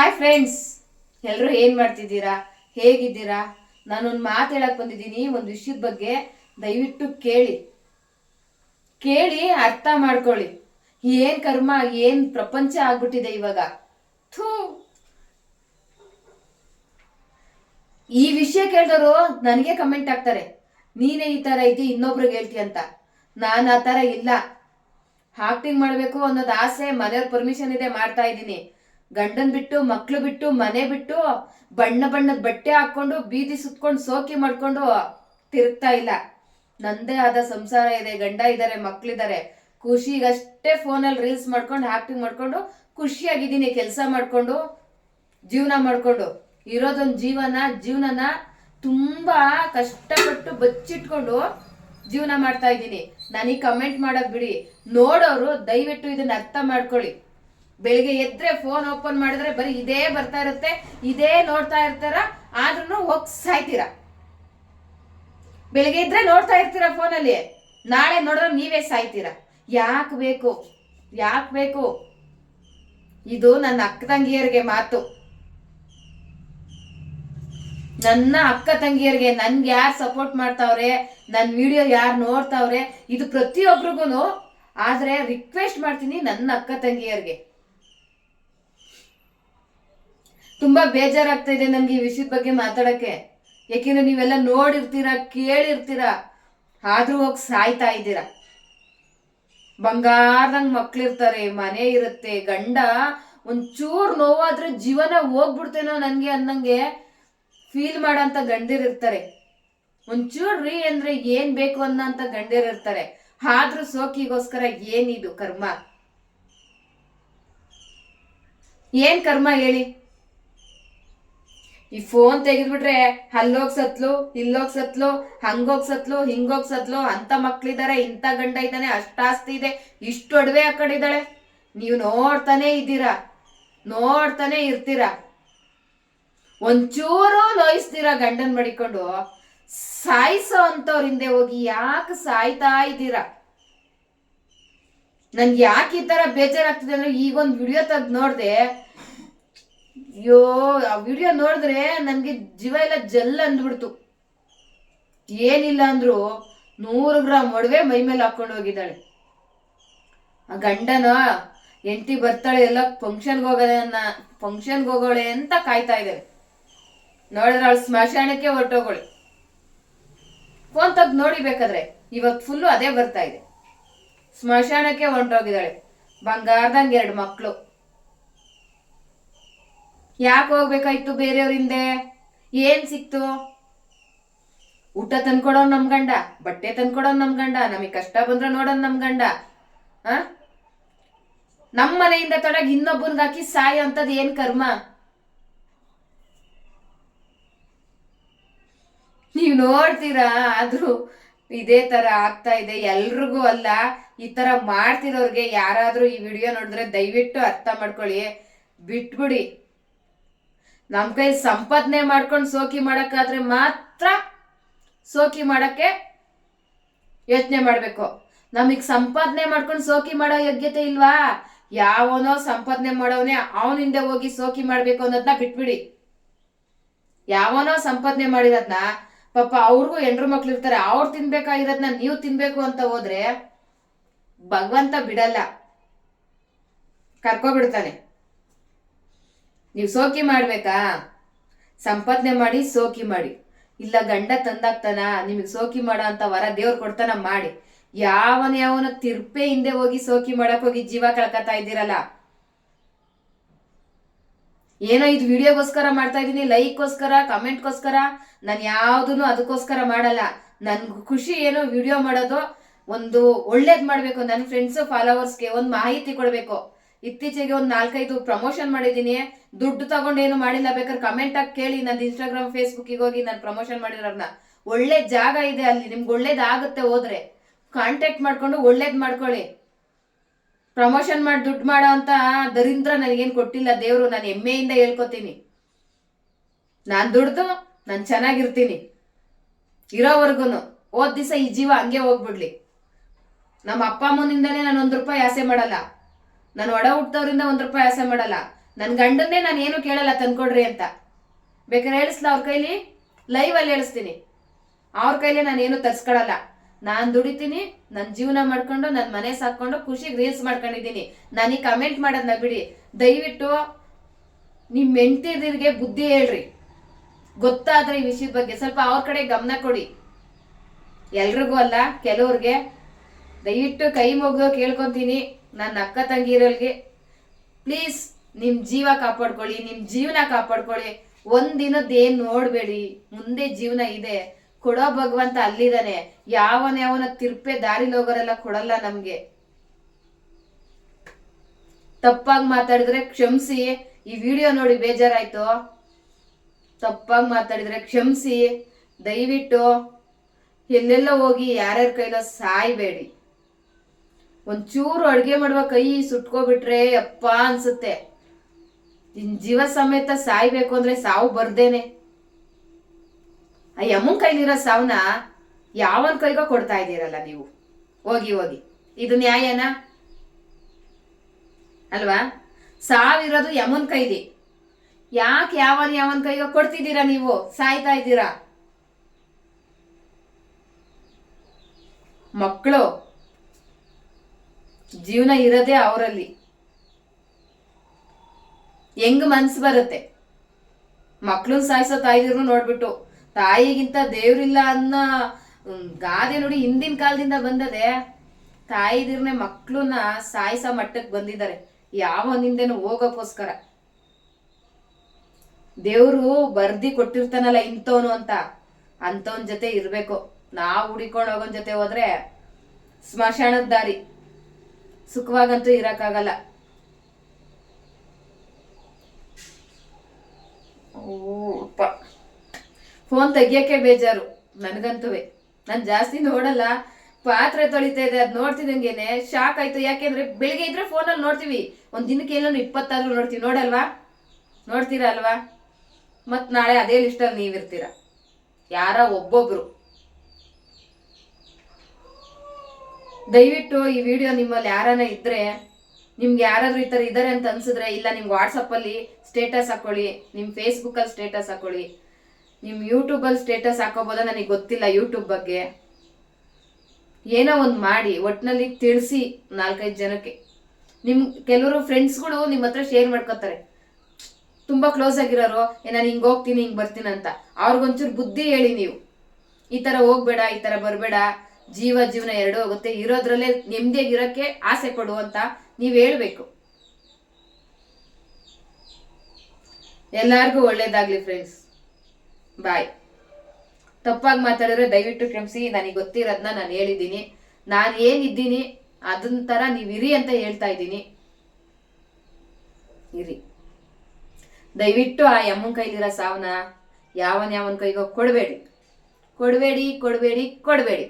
Hi friends ಎಲ್ಲರೂ ಏನು ಮಾಡ್ತಿದ್ದೀರಾ? ಹೇಗಿದ್ದೀರಾ? ನಾನೊಂದು ಮಾತು ಹೇಳಕ್ ಬಂದಿದ್ದೀನಿ. ಒಂದು ವಿಷಯದ ಬಗ್ಗೆ ದಯವಿಟ್ಟು ಕೇಳಿ. ಕೇಳಿ ಅರ್ಥ ಮಾಡ್ಕೊಳ್ಳಿ. ಏನ್ ಕರ್ಮ, ಏನ್ ಪ್ರಪಂಚ ಆಗ್ಬಿಟ್ಟಿದೆ ಇವಾಗ? ಥೂ. ಈ ವಿಷಯ ಕೇಳಿದವರು ನನಗೆ ಕಮೆಂಟ್ ಆಗ್ತಾರೆ ನೀನೇ ಈ ತರ ಇದ್ದಿ, ಇನ್ನೊಬ್ರಿಗೆ ಹೇಳ್ತಿ ಅಂತ. ನಾನು ಆ ತರ ಇಲ್ಲ. ಆಕ್ಟಿಂಗ್ ಮಾಡಬೇಕು ಅನ್ನೋದು ಆಸೆ ಮನೆಯವ್ರ ಪರ್ಮಿಷನ್ ಇದೆ ಮಾಡ್ತಾ ಇದ್ದೀನಿ. ಗಂಡನ್ ಬಿಟ್ಟು, ಮಕ್ಳು ಬಿಟ್ಟು, ಮನೆ ಬಿಟ್ಟು, ಬಣ್ಣ ಬಣ್ಣದ ಬಟ್ಟೆ ಹಾಕೊಂಡು, ಬೀದಿ ಸುತ್ಕೊಂಡು ಸೋಕಿ ಮಾಡ್ಕೊಂಡು ತಿರುಗ್ತಾ ಇಲ್ಲ. ನಂದೇ ಆದ ಸಂಸಾರ ಇದೆ, ಗಂಡ ಇದ್ದಾರೆ ಮಕ್ಳಿದ್ದಾರೆ ಖುಷಿಗಷ್ಟೇ ಫೋನಲ್ಲಿ ರೀಲ್ಸ್ ಮಾಡ್ಕೊಂಡು, ಆಕ್ಟಿಂಗ್ ಮಾಡ್ಕೊಂಡು, ಖುಷಿಯಾಗಿದ್ದೀನಿ, ಕೆಲಸ ಮಾಡ್ಕೊಂಡು, ಜೀವನ ಮಾಡ್ಕೊಂಡು. ಇರೋದೊಂದು ಜೀವನ, ಜೀವನನ ತುಂಬಾ ಕಷ್ಟಪಟ್ಟು ಬಚ್ಚಿಟ್ಕೊಂಡು ಜೀವನ ಮಾಡ್ತಾ ಇದ್ದೀನಿ. ನನಗೆ ಕಮೆಂಟ್ ಮಾಡೋದ್ ಬಿಡಿ. ನೋಡೋರು ದಯವಿಟ್ಟು ಇದನ್ನ ಅರ್ಥ ಮಾಡ್ಕೊಳ್ಳಿ. ಬೆಳಿಗ್ಗೆ ಎದ್ರೆ ಫೋನ್ ಓಪನ್ ಮಾಡಿದ್ರೆ ಬರೀ ಇದೇ ಬರ್ತಾ ಇರುತ್ತೆ, ಇದೇ ನೋಡ್ತಾ ಇರ್ತಾರ ಆದ್ರೂ ಹೋಗಿ ಸಾಯ್ತೀರ. ಬೆಳಿಗ್ಗೆ ಇದ್ರೆ ನೋಡ್ತಾ ಇರ್ತೀರಾ ಫೋನಲ್ಲಿ ನಾಳೆ ನೋಡಿದ್ರೆ ನೀವೇ ಸಾಯ್ತೀರ. ಯಾಕೆ ಬೇಕು ಯಾಕೆ ಬೇಕು? ಇದು ನನ್ನ ಅಕ್ಕ ತಂಗಿಯರಿಗೆ ಮಾತು. ನನ್ನ ಅಕ್ಕ ತಂಗಿಯರಿಗೆ ನನ್ಗೆ ಯಾರು ಸಪೋರ್ಟ್ ಮಾಡ್ತಾವ್ರೆ ನನ್ನ ವಿಡಿಯೋ ಯಾರು ನೋಡ್ತಾವ್ರೆ, ಇದು ಪ್ರತಿಯೊಬ್ರಿಗೂ ಆದ್ರೆ ರಿಕ್ವೆಸ್ಟ್ ಮಾಡ್ತೀನಿ ನನ್ನ ಅಕ್ಕ ತಂಗಿಯರಿಗೆ. ತುಂಬಾ ಬೇಜಾರಾಗ್ತಾ ಇದೆ ನಮ್ಗೆ ಈ ವಿಷಯದ ಬಗ್ಗೆ ಮಾತಾಡಕ್ಕೆ. ಯಾಕೆಂದ್ರೆ ನೀವೆಲ್ಲ ನೋಡಿರ್ತೀರಾ, ಕೇಳಿರ್ತೀರಾ, ಆದ್ರೂ ಹೋಗಿ ಸಾಯ್ತಾ ಇದ್ದೀರಾ. ಬಂಗಾರದಂಗ್ ಮಕ್ಳಿರ್ತಾರೆ, ಮನೆ ಇರುತ್ತೆ, ಗಂಡ ಒಂಚೂರು ನೋವಾದ್ರೆ ಜೀವನ ಹೋಗ್ಬಿಡ್ತೇನೋ ನನ್ಗೆ ಅನ್ನಂಗೆ ಫೀಲ್ ಮಾಡಂತ ಗಂಡಿರಿರ್ತಾರೆ. ಒಂಚೂರು ರೀ ಅಂದ್ರೆ ಏನ್ ಬೇಕು ಅನ್ನಂತ ಗಂಡಿರಿರ್ತಾರೆ. ಆದ್ರೂ ಸೋಕಿಗೋಸ್ಕರ ಏನಿದು ಕರ್ಮ? ಏನ್ ಕರ್ಮ ಹೇಳಿ? ಈ ಫೋನ್ ತೆಗೆದ್ಬಿಟ್ರೆ ಅಲ್ಲೋಗ್ ಸತ್ಲು ಇಲ್ಲೋಗ್ ಸತ್ಲು ಹಂಗೋಗ್ ಸತ್ಲು ಹಿಂಗೋಗ್ ಸತ್ಲು, ಅಂತ ಮಕ್ಳಿದಾರೆ, ಇಂಥ ಗಂಡ ಇದ್ದಾನೆ ಅಷ್ಟಾಸ್ತಿ ಇದೆ, ಇಷ್ಟು ಒಡವೆ ಆ ಕಡೆ ಇದ್ದಾಳೆ. ನೀವು ನೋಡ್ತಾನೆ ಇದ್ದೀರಾ, ನೋಡ್ತಾನೆ ಇರ್ತೀರಾ. ಒಂಚೂರು ನೋಯಿಸ್ತೀರ ಗಂಡನ್ ಮಡಿಕೊಂಡು. ಸಾಯಿಸೋ ಅಂತವ್ರ ಹಿಂದೆ ಹೋಗಿ ಯಾಕೆ ಸಾಯ್ತಾ ಇದ್ದೀರಾ? ನನ್ಗೆ ಯಾಕೆ ಈ ತರ ಬೇಜಾರಾಗ್ತಿದೆ ಅಂದ್ರೆ ಈಗೊಂದು ವಿಡಿಯೋ ತೆಗ್ದು ನೋಡ್ದೆ ಅಯ್ಯೋ, ಆ ವಿಡಿಯೋ ನೋಡಿದ್ರೆ ನನಗೆ ಜೀವ ಎಲ್ಲ ಜಲ್ ಅಂದ್ಬಿಡ್ತು. ಏನಿಲ್ಲ ಅಂದ್ರು ನೂರು ಗ್ರಾಮ್ ಒಡವೆ ಮೈ ಮೇಲೆ ಹಾಕೊಂಡು ಹೋಗಿದ್ದಾಳೆ. ಆ ಗಂಡನ ಎಂಟಿ ಬರ್ತಾಳೆ, ಎಲ್ಲ ಫಂಕ್ಷನ್ಗೆ ಹೋಗೋದನ್ನ ಫಂಕ್ಷನ್ಗೆ ಹೋಗೋಳೆ ಅಂತ ಕಾಯ್ತಾ ಇದ್ದಾರೆ ನೋಡಿದ್ರೆ ಅವಳು ಸ್ಮಶಾನಕ್ಕೆ ಹೊರಟೋಗೋಳೆ. ಫೋನ್ ತೆಗ್ದು ನೋಡಿ ಬೇಕಾದ್ರೆ, ಇವತ್ತು ಫುಲ್ಲು ಅದೇ ಬರ್ತಾ ಇದೆ. ಸ್ಮಶಾನಕ್ಕೆ ಹೊಂಟೋಗಿದ್ದಾಳೆ ಬಂಗಾರದಂಗೆ ಎರಡು ಮಕ್ಕಳು ಯಾಕೆ ಹೋಗ್ಬೇಕಾಯ್ತು ಬೇರೆಯವ್ರ ಹಿಂದೆ? ಏನ್ ಸಿಕ್ತು? ಊಟ ತಂದ್ಕೊಡೋ ನಮ್ ಗಂಡ, ಬಟ್ಟೆ ತಂದ್ಕೊಡೋ ನಮ್ ಗಂಡ, ನಮಗೆ ಕಷ್ಟ ಬಂದ್ರೆ ನೋಡೋನ್ ನಮ್ ಗಂಡ, ಆ? ನಮ್ ಮನೆಯಿಂದ ತೊಡಗಿ ಇನ್ನೊಬ್ಬನ್ಗೆ ಹಾಕಿ ಸಾಯ ಅಂತದ್ ಏನ್ ಕರ್ಮ? ನೀವ್ ನೋಡ್ತೀರಾ? ಆದ್ರೂ ಇದೇ ತರ ಆಗ್ತಾ ಇದೆ, ಎಲ್ರಿಗೂ ಅಲ್ಲ, ಈ ತರ ಮಾಡ್ತಿರೋರ್ಗೆ ಯಾರಾದ್ರೂ ಈ ವಿಡಿಯೋ ನೋಡಿದ್ರೆ ದಯವಿಟ್ಟು ಅರ್ಥ ಮಾಡ್ಕೊಳ್ಳಿ. ಬಿಟ್ಬಿಡಿ. ನಮ್ ಕೈ ಸಂಪಾದನೆ ಮಾಡ್ಕೊಂಡು ಸೋಕಿ ಮಾಡೋಕ್ಕಾದ್ರೆ ಮಾತ್ರ ಸೋಕಿ ಮಾಡಕ್ಕೆ ಯೋಚನೆ ಮಾಡಬೇಕು. ನಮಗೆ ಸಂಪಾದನೆ ಮಾಡ್ಕೊಂಡು ಸೋಕಿ ಮಾಡೋ ಯೋಗ್ಯತೆ ಇಲ್ವಾ? ಯಾವನೋ ಸಂಪಾದನೆ ಮಾಡೋವನೇ ಅವನಿಂದ ಹೋಗಿ ಸೋಕಿ ಮಾಡಬೇಕು ಅನ್ನೋದನ್ನ ಬಿಟ್ಬಿಡಿ. ಯಾವನೋ ಸಂಪಾದನೆ ಮಾಡಿರೋದ್ನ, ಪಾಪ ಅವ್ರಿಗೂ ಹೆಂಡ್ರು ಮಕ್ಳು ಇರ್ತಾರೆ, ಅವ್ರು ತಿನ್ಬೇಕಾಗಿರೋದ್ನ ನೀವು ತಿನ್ಬೇಕು ಅಂತ ಹೋದ್ರೆ ಭಗವಂತ ಬಿಡಲ್ಲ. ಕರ್ಕೊಬಿಡ್ತಾನೆ. ನೀವು ಸೋಕಿ ಮಾಡ್ಬೇಕಾ? ಸಂಪಾದನೆ ಮಾಡಿ ಸೋಕಿ ಮಾಡಿ. ಇಲ್ಲ ಗಂಡ ತಂದಾಗ್ತಾನ? ನಿಮಗೆ ಸೋಕಿ ಮಾಡೋ ಅಂತ ವರ ದೇವ್ರು ಕೊಡ್ತಾನ ಮಾಡಿ. ಯಾವನ ಯಾವನ ತಿರ್ಪೆ ಹಿಂದೆ ಹೋಗಿ ಸೋಕಿ ಮಾಡಕ್ ಹೋಗಿ ಜೀವ ಕಳ್ಕತಾ ಇದ್ದೀರಲ್ಲ? ಏನೋ ಇದು ವಿಡಿಯೋಗೋಸ್ಕರ ಮಾಡ್ತಾ ಇದ್ದೀನಿ, ಲೈಕ್ಗೋಸ್ಕರ, ಕಮೆಂಟ್ಗೋಸ್ಕರ. ನಾನು ಯಾವುದನ್ನು ಅದಕ್ಕೋಸ್ಕರ ಮಾಡಲ್ಲ. ನನ್ ಖುಷಿ ಏನೋ ವಿಡಿಯೋ ಮಾಡೋದು ಒಂದು ಒಳ್ಳೇದ್ ಮಾಡ್ಬೇಕು. ನನ್ನ ಫ್ರೆಂಡ್ಸ್, ಫಾಲೋವರ್ಸ್ಗೆ ಒಂದು ಮಾಹಿತಿ ಕೊಡಬೇಕು. ಇತ್ತೀಚೆಗೆ ಒಂದು ನಾಲ್ಕೈದು ಪ್ರಮೋಷನ್ ಮಾಡಿದ್ದೀನಿ. ದುಡ್ಡು ತಗೊಂಡು ಏನು ಮಾಡಿಲ್ಲ ಬೇಕಾದ್ರೆ ಕಮೆಂಟ್ ಆಗಿ ಕೇಳಿ. ನಂದು ಇನ್ಸ್ಟಾಗ್ರಾಮ್ ಫೇಸ್ಬುಕ್ಕಿಗೆ ಹೋಗಿ ನಾನು ಪ್ರಮೋಷನ್ ಮಾಡಿರೋರ್ನ. ಒಳ್ಳೆ ಜಾಗ ಇದೆ ಅಲ್ಲಿ. ನಿಮ್ಗೆ ಒಳ್ಳೇದಾಗುತ್ತೆ ಹೋದ್ರೆ. ಕಾಂಟ್ಯಾಕ್ಟ್ ಮಾಡ್ಕೊಂಡು ಒಳ್ಳೇದ್ ಮಾಡ್ಕೊಳ್ಳಿ. ಪ್ರಮೋಷನ್ ಮಾಡಿ, ದುಡ್ಡು ಮಾಡೋ ಅಂತ ದರಿಂದ್ರ ನನಗೇನು ಕೊಟ್ಟಿಲ್ಲ ದೇವರು. ನಾನು ಹೆಮ್ಮೆಯಿಂದ ಹೇಳ್ಕೊತೀನಿ. ನಾನು ದುಡ್ದು, ನಾನು ಚೆನ್ನಾಗಿರ್ತೀನಿ. ಇರೋವರೆಗೂ ಹೋದ್ ದಿವಸ ಈ ಜೀವ ಹಂಗೆ ಹೋಗ್ಬಿಡ್ಲಿ. ನಮ್ಮ ಅಪ್ಪ ಅಮ್ಮನಿಂದಲೇ ನಾನು ಒಂದು ರೂಪಾಯಿ ಆಸೆ ಮಾಡಲ್ಲ. ನಾನು ಒಡ ಹುಟ್ಟಿದವರಿಂದ ಒಂದು ರೂಪಾಯಿ ಆಸೆ ಮಾಡಲ್ಲ. ನನ್ನ ಗಂಡನ್ನೇ ನಾನು ಏನು ಕೇಳಲ್ಲ ತಂದ್ಕೊಡ್ರಿ ಅಂತ. ಬೇಕಾದ್ರೆ ಹೇಳಿಸ್ಲ ಅವ್ರ ಕೈಲಿ? ಲೈವಲ್ಲಿ ಹೇಳಿಸ್ತೀನಿ. ಅವ್ರ ಕೈಲಿ ನಾನು ಏನು ತರ್ಸ್ಕೊಳಲ್ಲ. ನಾನು ದುಡಿತೀನಿ ನನ್ನ ಜೀವನ ಮಾಡ್ಕೊಂಡು ನನ್ನ ಮನೆ ಸಾಕೊಂಡು ಖುಷಿಗೆ ರೀಲ್ಸ್ ಮಾಡ್ಕೊಂಡಿದ್ದೀನಿ. ನನಗೆ ಕಮೆಂಟ್ ಮಾಡೋದನ್ನ ಬಿಡಿ. ದಯವಿಟ್ಟು ನಿಮ್ಮ ಹೆಂಡ್ತಿದಿರಿಗೆ ಬುದ್ಧಿ ಹೇಳ್ರಿ. ಗೊತ್ತಾದ್ರೆ ಈ ವಿಷಯದ ಬಗ್ಗೆ. ಸ್ವಲ್ಪ ಅವ್ರ ಕಡೆ ಗಮನ ಕೊಡಿ. ಎಲ್ರಿಗೂ ಅಲ್ಲ, ಕೆಲವ್ರಿಗೆ. ದಯವಿಟ್ಟು ಕೈ ಮುಗಿದು ಕೇಳ್ಕೊತೀನಿ. ನನ್ನ ಅಕ್ಕ ತಂಗಿರಲ್ಗೆ ಪ್ಲೀಸ್ ನಿಮ್ಮ ಜೀವ ಕಾಪಾಡ್ಕೊಳ್ಳಿ ನಿಮ್ಮ ಜೀವನ ಕಾಪಾಡ್ಕೊಳ್ಳಿ. ಒಂದಿನದ ಏನ್ ನೋಡಬೇಡಿ. ಮುಂದೆ ಜೀವನ ಇದೆ. ಕೊಡೋ ಭಗವಂತ ಅಲ್ಲಿದ್ದಾನೆ. ಯಾವನ ಯಾವನ ತಿರ್ಪೆ ದಾರಿಲಿ ಹೋಗೋರೆಲ್ಲ ಕೊಡಲ್ಲ ನಮ್ಗೆ. ತಪ್ಪಾಗಿ ಮಾತಾಡಿದ್ರೆ ಕ್ಷಮಿಸಿ. ಈ ವಿಡಿಯೋ ನೋಡಿ ಬೇಜಾರಾಯ್ತು? ತಪ್ಪಾಗಿ ಮಾತಾಡಿದ್ರೆ ಕ್ಷಮಿಸಿ. ದಯವಿಟ್ಟು ಎಲ್ಲೆಲ್ಲ ಹೋಗಿ ಯಾರ್ಯಾರ ಕೈಲೋ ಸಾಯ್ಬೇಡಿ. ಒಂಚೂರು ಅಡುಗೆ ಮಾಡುವ ಕೈ ಸುಟ್ಕೋಬಿಟ್ರೆ ಅಪ್ಪ ಅನ್ಸುತ್ತೆ. ನಿನ್ ಜೀವ ಸಮೇತ ಸಾಯ್ಬೇಕು ಅಂದ್ರೆ ಸಾವು ಬರ್ದೇನೆ. ಆ ಯಮ್ಮನ್ ಕೈಲಿರೋ ಸಾವನ್ನ ಯಾವನ್ ಕೈಗೋ ಕೊಡ್ತಾ ಇದ್ದೀರಲ್ಲ ನೀವು? ಹೋಗಿ ಹೋಗಿ. ಇದು ನ್ಯಾಯನಾ? ಅಲ್ವಾ? ಸಾವಿರೋದು ಯಮನ್ ಕೈಲಿ. ಯಾಕೆ ಯಾವನ್ ಯಾವನ್ ಕೈಗೋ ಕೊಡ್ತಿದ್ದೀರಾ ನೀವು? ಸಾಯ್ತಾ ಇದ್ದೀರಾ? ಮಕ್ಕಳು ಜೀವನ ಇರೋದೇ ಅವರಲ್ಲಿ. ಹೆಂಗ್ ಮನ್ಸು ಬರುತ್ತೆ? ಮಕ್ಳನ್ ಸಾಯಿಸೋ ತಾಯಿದ್ರು ನೋಡ್ಬಿಟ್ಟು, ತಾಯಿಗಿಂತ ದೇವ್ರಿಲ್ಲ ಅನ್ನೋ ಗಾದೆ ನೋಡಿ ಹಿಂದಿನ ಕಾಲದಿಂದ ಬಂದದೆ, ತಾಯಿದಿರ್ನೆ ಮಕ್ಳನ್ನ ಸಾಯಿಸೋ ಮಟ್ಟಕ್ಕೆ ಬಂದಿದ್ದಾರೆ. ಯಾವ ನಿಂದೇನು ಹೋಗೋಕ್ಕೋಸ್ಕರ. ದೇವ್ರು ಬರ್ದಿ ಕೊಟ್ಟಿರ್ತಾನಲ್ಲ ಇಂಥವನು ಅಂತ, ಅಂಥವ್ನ ಜೊತೆ ಇರ್ಬೇಕು. ನಾವು ಹುಡಿಕೊಂಡು ಹೋಗೋನ್ ಜೊತೆ ಹೋದ್ರೆ, ಸ್ಮಶಾನದ ದಾರಿ. ಸುಖವಾಗಂತೂ ಇರಕ್ಕಾಗಲ್ಲ. ಓಪ್ಪ ಫೋನ್ ತೆಗಿಯಕ್ಕೆ ಬೇಜಾರು, ನನಗಂತುವೆ. ನಾನು ಜಾಸ್ತಿ ನೋಡಲ್ಲ, ಪಾತ್ರೆ ತೊಳಿತಾ ಇದೆ, ಅದು ನೋಡ್ತಿದಂಗೆನೆ ಶಾಕ್ ಆಯ್ತು. ಯಾಕೆಂದ್ರೆ ಬೆಳಿಗ್ಗೆ ಇದ್ರೆ ಫೋನಲ್ಲಿ ನೋಡ್ತೀವಿ. ಒಂದ್ ದಿನಕ್ಕೆ ಏನೋ ಇಪ್ಪತ್ತಾದ್ರೂ ನೋಡ್ತೀವಿ. ನೋಡಲ್ವಾ? ನೋಡ್ತೀರಾ ಅಲ್ವಾ? ಮತ್ ನಾಳೆ ಅದೇ ಲಿಸ್ಟಲ್ಲಿ ನೀವಿರ್ತೀರ. ಯಾರ ಒಬ್ಬೊಬ್ರು. ದಯವಿಟ್ಟು ಈ ವಿಡಿಯೋ ನಿಮ್ಮಲ್ಲಿ ಯಾರನ್ನ ಇದ್ರೆ, ನಿಮ್ಗೆ ಯಾರಾದ್ರೂ ಈ ಥರ ಇದ್ದಾರೆ ಅಂತ ಅನ್ಸಿದ್ರೆ, ಇಲ್ಲ ನಿಮ್ಗೆ ವಾಟ್ಸಪ್ಪಲ್ಲಿ ಸ್ಟೇಟಸ್ ಹಾಕೊಳ್ಳಿ ನಿಮ್ಮ ಫೇಸ್ಬುಕ್ಕಲ್ಲಿ ಸ್ಟೇಟಸ್ ಹಾಕೊಳ್ಳಿ. ನಿಮ್ಮ ಯೂಟ್ಯೂಬಲ್ಲಿ ಸ್ಟೇಟಸ್ ಹಾಕೋಬೋದ ನನಗೆ ಗೊತ್ತಿಲ್ಲ ಯೂಟ್ಯೂಬ್ ಬಗ್ಗೆ. ಏನೋ ಒಂದು ಮಾಡಿ ಒಟ್ಟಿನಲ್ಲಿ ತಿಳಿಸಿ ನಾಲ್ಕೈದು ಜನಕ್ಕೆ. ನಿಮ್, ಕೆಲವರು ಫ್ರೆಂಡ್ಸ್ಗಳು ನಿಮ್ಮ ಹತ್ರ ಶೇರ್ ಮಾಡ್ಕೋತಾರೆ. ತುಂಬಾ ಕ್ಲೋಸ್ ಆಗಿರೋರು ನಾನು ಹಿಂಗೆ ಹೋಗ್ತೀನಿ, ಹಿಂಗೆ ಬರ್ತೀನಿ ಅಂತ. ಅವ್ರಿಗೊಂಚೂರು ಬುದ್ಧಿ ಹೇಳಿ ನೀವು. ಈ ಥರ ಹೋಗ್ಬೇಡ, ಈ ಥರ ಬರಬೇಡ. ಜೀವ ಜೀವನ ಎರಡೂ ಆಗುತ್ತೆ ಇರೋದ್ರಲ್ಲೇ ನೆಮ್ಮದಿಯಾಗಿರೋಕ್ಕೆ ಆಸೆ ಪಡು ಅಂತ ನೀವು ಹೇಳಬೇಕು. ಎಲ್ಲರಿಗೂ ಒಳ್ಳೇದಾಗ್ಲಿ ಫ್ರೆಂಡ್ಸ್ ಬಾಯ್ ತಪ್ಪಾಗಿ ಮಾತಾಡಿದ್ರೆ ದಯವಿಟ್ಟು ಕ್ಷಮಿಸಿ. ನನಗೆ ಗೊತ್ತಿರೋದನ್ನ ನಾನು ಹೇಳಿದ್ದೀನಿ. ನಾನು ಏನಿದ್ದೀನಿ ಅದನ್ನ ಥರ ನೀವು ಇರಿ ಅಂತ ಹೇಳ್ತಾ ಇದ್ದೀನಿ. ಇರಿ. ದಯವಿಟ್ಟು ಆ ಯಮ್ಮನ ಕೈಲಿರೋ ಸಾವನ್ನ ಯಾವನ್ ಯಾವನ್ ಕೈಗೋ ಕೊಡಬೇಡಿ. ಕೊಡಬೇಡಿ ಕೊಡಬೇಡಿ ಕೊಡಬೇಡಿ.